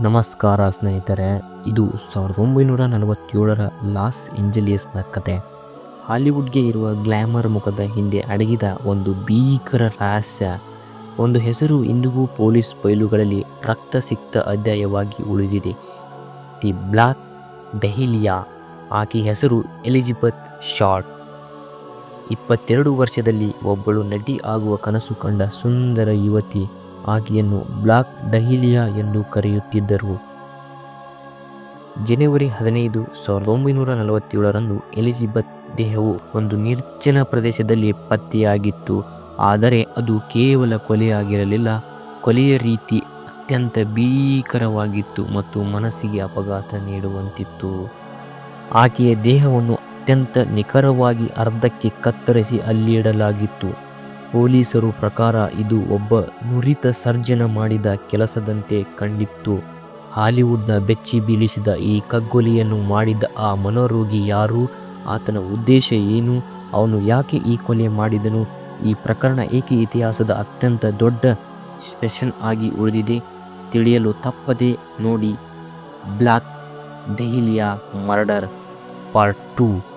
ನಮಸ್ಕಾರ ಸ್ನೇಹಿತರೆ, ಇದು ಸಾವಿರದ ಒಂಬೈನೂರ ನಲವತ್ತೇಳರ ಲಾಸ್ ಏಂಜಲಿಯಸ್ನ ಕತೆ. ಹಾಲಿವುಡ್ಗೆ ಇರುವ ಗ್ಲ್ಯಾಮರ್ ಮುಖದ ಹಿಂದೆ ಅಡಗಿದ ಒಂದು ಭೀಕರ ರಹಸ್ಯ. ಒಂದು ಹೆಸರು ಇಂದಿಗೂ ಪೊಲೀಸ್ ಬಯಲುಗಳಲ್ಲಿ ರಕ್ತಸಿಕ್ತ ಅಧ್ಯಾಯವಾಗಿ ಉಳಿದಿದೆ. ದಿ ಬ್ಲಾಕ್ ಡೆಹಿಲಿಯಾ ಆಕೆ ಹೆಸರು ಎಲಿಜಬೆತ್ ಶಾರ್ಟ್. ಇಪ್ಪತ್ತೆರಡು ವರ್ಷದಲ್ಲಿ ಒಬ್ಬಳು ನಟಿ ಆಗುವ ಕನಸು ಕಂಡ ಸುಂದರ ಯುವತಿ. ಆಕೆಯನ್ನು ಬ್ಲಾಕ್ ಡಹಿಲಿಯಾ ಎಂದು ಕರೆಯುತ್ತಿದ್ದರು. ಜನವರಿ ಹದಿನೈದು ಸಾವಿರದ ಒಂಬೈನೂರ ನಲವತ್ತೇಳರಂದು ಎಲಿಜಬೆತ್ ದೇಹವು ಒಂದು ನಿರ್ಜನ ಪ್ರದೇಶದಲ್ಲಿ ಪತ್ತೆಯಾಗಿತ್ತು. ಆದರೆ ಅದು ಕೇವಲ ಕೊಲೆಯಾಗಿರಲಿಲ್ಲ. ಕೊಲೆಯ ರೀತಿ ಅತ್ಯಂತ ಭೀಕರವಾಗಿತ್ತು ಮತ್ತು ಮನಸ್ಸಿಗೆ ಅಪಘಾತ ನೀಡುವಂತಿತ್ತು. ಆಕೆಯ ದೇಹವನ್ನು ಅತ್ಯಂತ ನಿಖರವಾಗಿ ಅರ್ಧಕ್ಕೆ ಕತ್ತರಿಸಿ ಅಲ್ಲಿಡಲಾಗಿತ್ತು. ಪೊಲೀಸರು ಪ್ರಕಾರ ಇದು ಒಬ್ಬ ನುರಿತ ಸರ್ಜನ ಮಾಡಿದ ಕೆಲಸದಂತೆ ಕಂಡಿತ್ತು. ಹಾಲಿವುಡ್ನ ಬೆಚ್ಚಿ ಬೀಳಿಸಿದ ಈ ಕಗ್ಗೊಲೆಯನ್ನು ಮಾಡಿದ ಆ ಮನೋರೋಗಿ ಯಾರು? ಆತನ ಉದ್ದೇಶ ಏನು? ಅವನು ಯಾಕೆ ಈ ಕೊಲೆ ಮಾಡಿದನು? ಈ ಪ್ರಕರಣ ಏಕೆ ಇತಿಹಾಸದ ಅತ್ಯಂತ ದೊಡ್ಡ ಸ್ಪೆಷನ್ ಆಗಿ ಉಳಿದಿದೆ? ತಿಳಿಯಲು ತಪ್ಪದೆ ನೋಡಿ. ಬ್ಲ್ಯಾಕ್ ದೆಹಲಿಯ ಮರ್ಡರ್ ಪಾರ್ಟ್ ಟೂ.